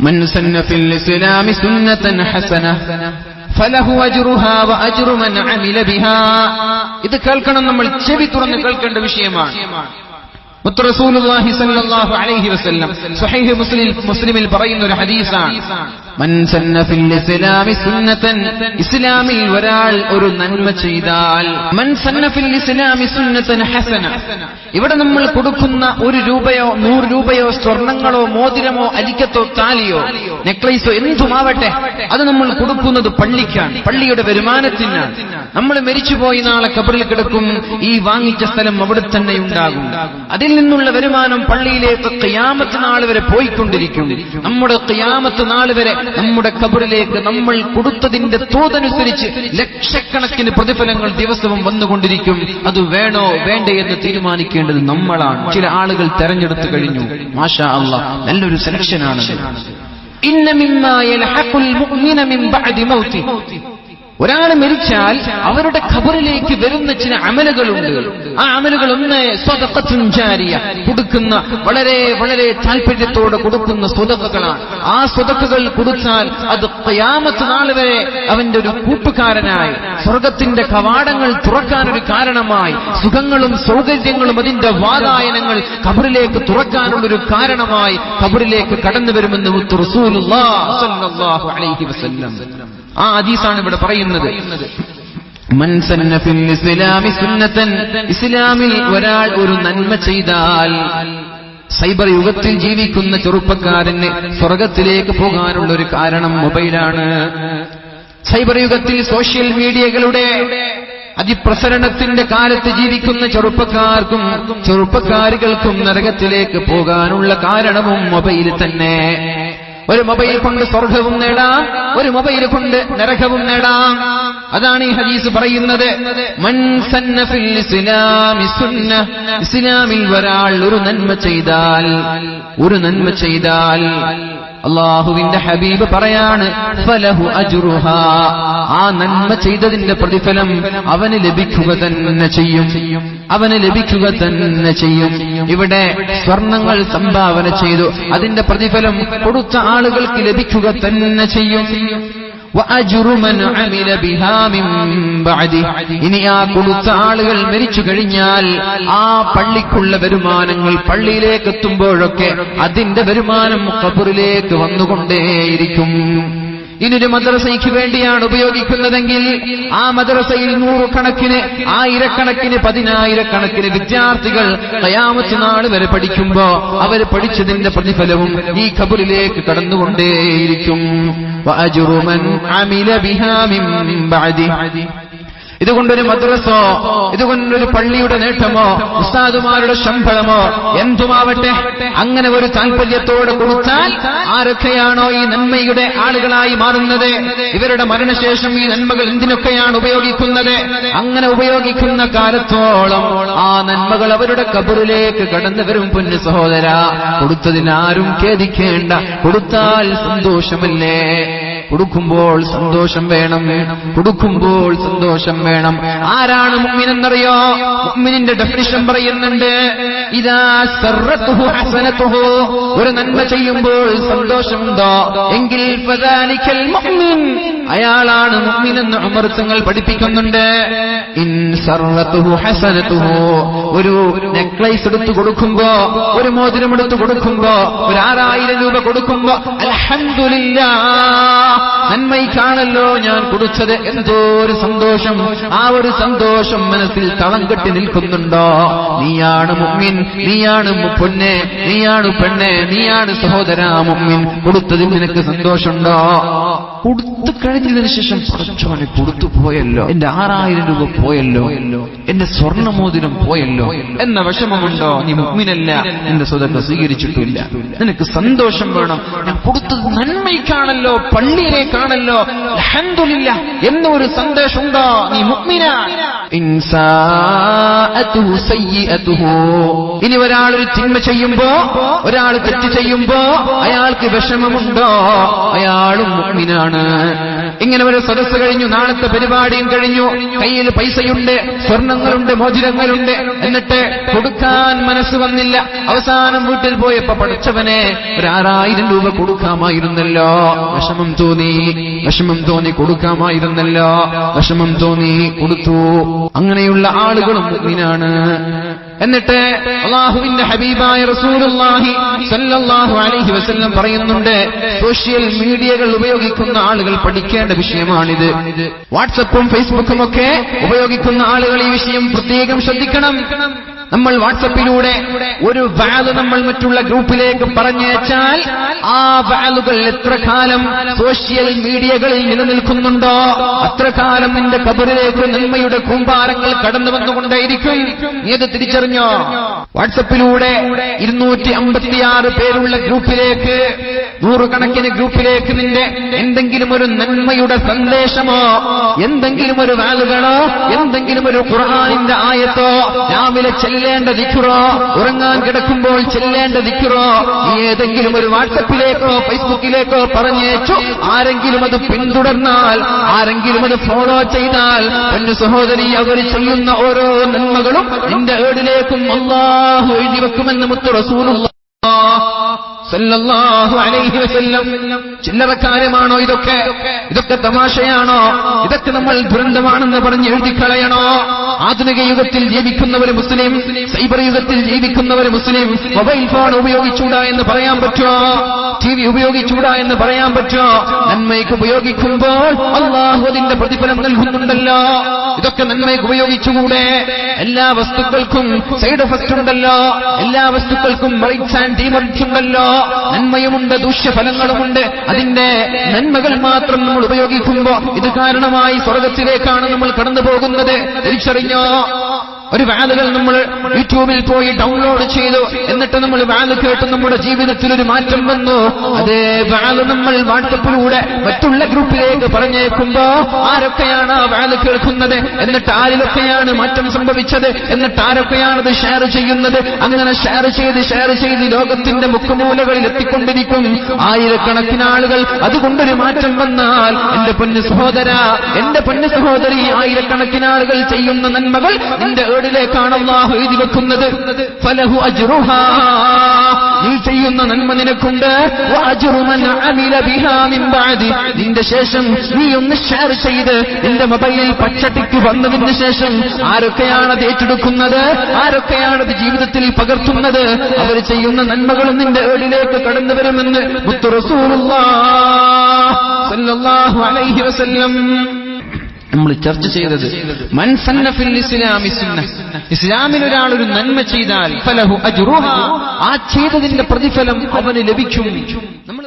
من سن في الإسلام سنة حسنة فله أجرها وأجر من عمل بها ഇത് കേൾക്കണം നമ്മൾ ചെവി തുറന്ന് കേൾക്കേണ്ട വിഷയമാണ് മുത്ത് റസൂലുള്ളാഹി സ്വല്ലല്ലാഹു അലൈഹി വസല്ലം സ്വഹീഹ് മുസ്ലിം മുസ്ലിമിൽ പറയുന്ന ഒരു ഹദീസാണ് ഇസ്ലാമിൽ ഒരാൾ ഒരു നന്മ ചെയ്താൽ ഹസന. ഇവിടെ നമ്മൾ കൊടുക്കുന്ന ഒരു രൂപയോ നൂറ് രൂപയോ സ്വർണങ്ങളോ മോതിരമോ അരിക്കത്തോ താലിയോ നെക്ലൈസോ എന്തുമാവട്ടെ അത് നമ്മൾ കൊടുക്കുന്നത് പള്ളിക്കാണ് പള്ളിയുടെ വരുമാനത്തിനാണ്. നമ്മൾ മരിച്ചുപോയി നാളെ കബറിൽ കിടക്കും ഈ വാങ്ങിച്ച സ്ഥലം അവിടെ തന്നെ ഉണ്ടാകും. അതിൽ നിന്നുള്ള വരുമാനം പള്ളിയിലേക്ക് ക്യാമത്ത് നാൾ വരെ പോയിക്കൊണ്ടിരിക്കും. നമ്മുടെ ക്യാമത്ത് നാൾ വരെ നമ്മുടെ കബറിലേക്ക് നമ്മൾ കൊടുത്തതിന്റെ തോതനുസരിച്ച് ലക്ഷക്കണക്കിന് പ്രതിഫലങ്ങൾ ദിവസവും വന്നുകൊണ്ടിരിക്കും. അത് വേണോ വേണ്ടേ എന്ന് തീരുമാനിക്കേണ്ടത് നമ്മളാണ്. ചില ആളുകൾ തെരഞ്ഞെടുത്തു കഴിഞ്ഞു. മാഷാ അല്ല നല്ലൊരു സെലക്ഷനാണ് ഇന്ന ഒരാൾ മരിച്ചാൽ അവരുടെ ഖബറിലേക്ക് വരുന്ന ചില അമലുകളുണ്ട്. ആ അമലുകൾ ഒന്ന് സ്വതക്കത്തുഞ്ചാരിയ കൊടുക്കുന്ന വളരെ വളരെ താല്പര്യത്തോടെ കൊടുക്കുന്ന സ്വതക്കുകളാണ്. ആ സ്വതക്കുകൾ കൊടുത്താൽ അത് ഖിയാമത്ത് നാൾ വരെ അവന്റെ ഒരു കൂട്ടുകാരനായി. സ്വർഗത്തിന്റെ കവാടങ്ങൾ തുറക്കാനൊരു കാരണമായി. സുഖങ്ങളും സൗകര്യങ്ങളും അതിന്റെ വാതായനങ്ങൾ ഖബറിലേക്ക് തുറക്കാനുള്ളൊരു കാരണമായി ഖബറിലേക്ക് കടന്നു വരുമെന്ന് റസൂലുള്ളാഹി അലൈഹി വസല്ലം. ആ ഹദീസാണ് ഇവിടെ പറയുന്നത്. ഇസ്ലാമിൽ ഒരാൾ ഒരു നന്മ ചെയ്താൽ സൈബർ യുഗത്തിൽ ജീവിക്കുന്ന ചെറുപ്പക്കാരന് സ്വർഗത്തിലേക്ക് പോകാനുള്ള ഒരു കാരണം മൊബൈലാണ്. സൈബർ യുഗത്തിൽ സോഷ്യൽ മീഡിയകളുടെ അതിപ്രസരണത്തിന്റെ കാലത്ത് ജീവിക്കുന്ന ചെറുപ്പക്കാർക്കും ചെറുപ്പക്കാരികൾക്കും നരകത്തിലേക്ക് പോകാനുള്ള കാരണവും മൊബൈൽ തന്നെ. ഒരു മൊബൈൽ കൊണ്ട് സ്വർഗവും നേടാം ഒരു മൊബൈൽ കൊണ്ട് നരകവും നേടാം. അതാണ് ഈ ഹദീസ് പറയുന്നത്. ഇസ്ലാമിൽ ഒരാൾ ഒരു നന്മ ചെയ്താൽ ഒരു നന്മ ചെയ്താൽ അള്ളാഹുവിന്റെ ഹബീബ് പറയാണ് ഫലഹു ആ നന്മ ചെയ്തതിന്റെ പ്രതിഫലം അവന് ലഭിക്കുക തന്നെ ചെയ്യും. അവന് ലഭിക്കുക തന്നെ ചെയ്യും. ഇവിടെ സ്വർണങ്ങൾ സംഭാവന ചെയ്തു. അതിന്റെ പ്രതിഫലം കൊടുത്ത ആളുകൾക്ക് ലഭിക്കുക തന്നെ ചെയ്യും. ഇനി ആ കൊടുത്ത ആളുകൾ മരിച്ചു കഴിഞ്ഞാൽ ആ പള്ളിക്കുള്ള വരുമാനങ്ങൾ പള്ളിയിലേക്ക് എത്തുമ്പോഴൊക്കെ അതിന്റെ വരുമാനം കബറിലേക്ക് വന്നുകൊണ്ടേയിരിക്കും. ഇനൊരു മദ്രസയ്ക്ക് വേണ്ടിയാണ് ഉപയോഗിക്കുന്നതെങ്കിൽ ആ മദ്രസയിൽ നൂറുകണക്കിന് ആയിരക്കണക്കിന് പതിനായിരക്കണക്കിന് വിദ്യാർത്ഥികൾ കയാമത്ത് നാൾ വരെ പഠിക്കുമ്പോ അവർ പഠിച്ചതിന്റെ പ്രതിഫലവും ഈ ഖബറിലേക്ക് കടന്നുകൊണ്ടേയിരിക്കും. ഇതുകൊണ്ടൊരു മദ്രസോ ഇതുകൊണ്ടൊരു പള്ളിയുടെ നേട്ടമോ ഉസ്താദുമാരുടെ ശമ്പളമോ എന്തുമാവട്ടെ അങ്ങനെ ഒരു താല്പര്യത്തോടെ കൊടുത്താൽ ആരൊക്കെയാണോ ഈ നന്മയുടെ ആളുകളായി മാറുന്നത്? ഇവരുടെ മരണശേഷം ഈ നന്മകൾ എന്തിനൊക്കെയാണ് ഉപയോഗിക്കുന്നത്? അങ്ങനെ ഉപയോഗിക്കുന്ന കാലത്തോളം ആ നന്മകൾ അവരുടെ കബറിലേക്ക് കടന്നു വരും പൊന്നു സഹോദര. കൊടുത്തതിനാരും ഖേദിക്കേണ്ട കൊടുത്താൽ സന്തോഷമല്ലേ? കൊടുക്കുമ്പോൾ സന്തോഷം വേണം. കൊടുക്കുമ്പോൾ സന്തോഷം വേണം. ആരാണ് മുഅ്മിനെന്നറിയോ? മുഅ്മിനിന്റെ ഡെഫിനിഷൻ പറയുന്നുണ്ട്. ഇതാ ഹസനത്തുഹു. ഒരു നന്മ ചെയ്യുമ്പോൾ സന്തോഷമുണ്ടോ? എങ്കിൽ മുഅ്മിൻ. അയാളാണ് മുഅ്മിൻ എന്ന് ഉമർ പഠിപ്പിക്കുന്നുണ്ട്. ഇൻ സർവത്തുഹു ഹസനത്തുഹു. ഒരു നെക്ലൈസ് എടുത്തു കൊടുക്കുമ്പോ ഒരു മോതിരം എടുത്തു കൊടുക്കുമ്പോ ഒരു ആറായിരം രൂപ കൊടുക്കുമ്പോ അൽഹംദുലില്ലാ നന്മയ്ക്കാണല്ലോ ഞാൻ കുടിച്ചത് എന്തോ ഒരു സന്തോഷം. ആ ഒരു സന്തോഷം മനസ്സിൽ തളം കെട്ടി നിൽക്കുന്നുണ്ടോ? നീയാണ് മുമ്മിൻ നീയാണ് പൊന്നെ നീയാണ് പെണ്ണെ നീയാണ് സഹോദര മുമ്മിൻ. കൊടുത്തതിൽ നിനക്ക് സന്തോഷമുണ്ടോ? കൊടുത്തു കഴിഞ്ഞതിന് ശേഷം കുറച്ചോനെ കൊടുത്തു പോയല്ലോ. എന്റെ ആറായിരം രൂപ പോയല്ലോ. എന്റെ സ്വർണമോതിരം പോയല്ലോ. എന്ന വിഷമമുണ്ടോ? നീ മുഗ്മിനല്ല. എന്റെ സ്വതന്ത്ര സ്വീകരിച്ചിട്ടില്ല. നിനക്ക് സന്തോഷം വേണം. ഞാൻ കൊടുത്തത് നന്മയ്ക്കാണല്ലോ. പള്ളിയിലേക്കാണല്ലോ. അൽഹംദുലില്ലാ. എന്നൊരു സന്ദേശമുണ്ടോ? നീ മുഗ്മിന. ഇനി ഒരാൾ ഒരു തിന്മ ചെയ്യുമ്പോ ഒരാൾ തെറ്റ് ചെയ്യുമ്പോ അയാൾക്ക് വിഷമമുണ്ടോ? അയാളും മുഗ്മിനാണ്. ഇങ്ങനെ ഒരു സദസ്സ് കഴിഞ്ഞു നാളത്തെ പരിപാടിയും കഴിഞ്ഞു. കയ്യിൽ പൈസയുണ്ട് സ്വർണങ്ങളുണ്ട് മോതിരങ്ങളുണ്ട്. എന്നിട്ട് കൊടുക്കാൻ മനസ്സ് വന്നില്ല. അവസാനം വീട്ടിൽ പോയപ്പോ പഠിച്ചവനെ ഒരു ആറായിരം രൂപ കൊടുക്കാമായിരുന്നല്ലോ. വിഷമം തോന്നി വിഷമം തോന്നി കൊടുക്കാമായിരുന്നല്ലോ. വിഷമം തോന്നി കൊടുത്തു. അങ്ങനെയുള്ള ആളുകളും മുഅ്മിനാണ് എന്നിട്ട് അള്ളാഹുവിന്റെ ഹബീബായ റസൂലുള്ളാഹി സല്ലല്ലാഹു അലൈഹി വസല്ലം പറയുന്നുണ്ട് സോഷ്യൽ മീഡിയകൾ ഉപയോഗിക്കുന്ന ആളുകൾ പഠിക്കേണ്ട വിഷയമാണിത്. വാട്സപ്പും ഫേസ്ബുക്കും ഒക്കെ ഉപയോഗിക്കുന്ന ആളുകൾ ഈ വിഷയം പ്രത്യേകം ശ്രദ്ധിക്കണം. നമ്മൾ വാട്സപ്പിലൂടെ ഒരു വാൽ നമ്മൾ മറ്റുള്ള ഗ്രൂപ്പിലേക്ക് പറഞ്ഞയച്ചാൽ ആ വാലുകൾ എത്ര കാലം സോഷ്യൽ മീഡിയകളിൽ നിലനിൽക്കുന്നുണ്ടോ? അത്ര കാലം നിന്റെ കബറിലേക്ക് നന്മയുടെ കൂമ്പാരങ്ങൾ കടന്നു വന്നുകൊണ്ടേയിരിക്കും. നീ അത് തിരിച്ചറിഞ്ഞോ? വാട്സപ്പിലൂടെ ഇരുന്നൂറ്റി അമ്പത്തിയാറ് പേരുള്ള ഗ്രൂപ്പിലേക്ക് നൂറുകണക്കിന് ഗ്രൂപ്പിലേക്ക് നിന്റെ എന്തെങ്കിലും ഒരു നന്മയുടെ സന്ദേശമോ എന്തെങ്കിലും ഒരു വാലുകളോ എന്തെങ്കിലും ഒരു ഖുർആാനിന്റെ ആയത്തോ രാവിലെ ചെല്ലേണ്ട ദിക്കുറോ ഉറങ്ങാൻ കിടക്കുമ്പോൾ ചെല്ലേണ്ട ദിക്കുറോ ഏതെങ്കിലും ഒരു വാട്സപ്പിലേക്കോ ഫേസ്ബുക്കിലേക്കോ പറഞ്ഞേച്ചു ആരെങ്കിലും അത് പിന്തുടർന്നാൽ ആരെങ്കിലും അത് ഫോളോ ചെയ്താൽ എന്റെ സഹോദരി അവർ ചെയ്യുന്ന ഓരോ നന്മകളും നിന്റെ ഏടിലേക്കും അള്ളാഹു എഴുതി വെക്കുമെന്ന് ചില്ലറക്കാര്യമാണോ ഇതൊക്കെ? ഇതൊക്കെ തമാശയാണോ? ഇതൊക്കെ നമ്മൾ ദുരന്തമാണെന്ന് പറഞ്ഞ് എഴുതി കളയണോ ആധുനിക യുഗത്തിൽ ജീവിക്കുന്നവർ മുസ്ലിം സൈബർ യുഗത്തിൽ ജീവിക്കുന്നവർ മുസ്ലിം മൊബൈൽ ഫോൺ ഉപയോഗിച്ചൂടാ എന്ന് പറയാൻ പറ്റുമോ? ടി വി ഉപയോഗിച്ചൂടാ എന്ന് പറയാൻ പറ്റുമോ? നന്മയ്ക്ക് ഉപയോഗിക്കുമ്പോൾ അള്ളാഹു അതിന്റെ പ്രതിഫലം നൽകുന്നുണ്ടല്ലോ. ഇതൊക്കെ നന്മയ്ക്ക് ഉപയോഗിച്ചുകൂടെ? എല്ലാ വസ്തുക്കൾക്കും സൈഡ് എഫക്റ്റ് ഉണ്ടല്ലോ. എല്ലാ വസ്തുക്കൾക്കും റൈറ്റ്സ് ആൻഡ് ഡീമറിറ്റ്സ് ഉണ്ടല്ലോ. നന്മയുമുണ്ട് ദൂഷ്യഫലങ്ങളുമുണ്ട്. അതിന്റെ നന്മകൾ മാത്രം നമ്മൾ ഉപയോഗിക്കുമ്പോ ഇത് കാരണമായി സ്വർഗത്തിലേക്കാണ് നമ്മൾ കടന്നു പോകുന്നത് തിരിച്ചറിഞ്ഞോ? ഒരു വാലുകൾ നമ്മൾ യൂട്യൂബിൽ പോയി ഡൗൺലോഡ് ചെയ്തു. എന്നിട്ട് നമ്മൾ വാൽ കേട്ട് നമ്മുടെ ജീവിതത്തിൽ ഒരു മാറ്റം വന്നു. അതേ വാൽ നമ്മൾ വാട്സപ്പിലൂടെ മറ്റുള്ള ഗ്രൂപ്പിലേക്ക് പറഞ്ഞേക്കുമ്പോ ആരൊക്കെയാണ് ആ വാൽ കേൾക്കുന്നത്? എന്നിട്ട് ആരിലൊക്കെയാണ് മാറ്റം സംഭവിച്ചത്? എന്നിട്ട് ആരൊക്കെയാണ് അത് ഷെയർ ചെയ്യുന്നത്? അങ്ങനെ ഷെയർ ചെയ്ത് ഷെയർ ചെയ്ത് ലോകത്തിന്റെ മുക്കുമൂലകളിൽ എത്തിക്കൊണ്ടിരിക്കും. ആയിരക്കണക്കിന് ആളുകൾ അതുകൊണ്ടൊരു മാറ്റം വന്നാൽ എന്റെ പൊന്നു സഹോദര എന്റെ പൊന്നു സഹോദരി ആയിരക്കണക്കിന് ആളുകൾ ചെയ്യുന്ന നന്മകൾ നിന്റെ ഏടിലേക്കാണ് അള്ളാഹു എഴുതി വെക്കുന്നത്. ഫലഹു അജ്റുഹാ. നീ ചെയ്യുന്ന നന്മ നിനക്കുണ്ട്. നിന്റെ ശേഷം നീ ഒന്ന് ഷെയർ ചെയ്ത് നിന്റെ മൊബൈലിൽ പച്ചട്ടിക്ക് വന്നതിന് ശേഷം ആരൊക്കെയാണ് അത് ഏറ്റെടുക്കുന്നത്? ആരൊക്കെയാണ് അത് ജീവിതത്തിൽ പകർത്തുന്നത്? അവർ ചെയ്യുന്ന നന്മകളും നിന്റെ ഏടിലേക്ക് കടന്നു വരുമെന്ന് മുത്തു റസൂലുള്ളാഹി അലൈഹി വസല്ലം. നമ്മൾ ചർച്ച ചെയ്തത്. ഇസ്ലാമിൽ ഒരാൾ ഒരു നന്മ ചെയ്താൽ ആ ചെയ്തതിന്റെ പ്രതിഫലം അവന് ലഭിക്കും. നമ്മൾ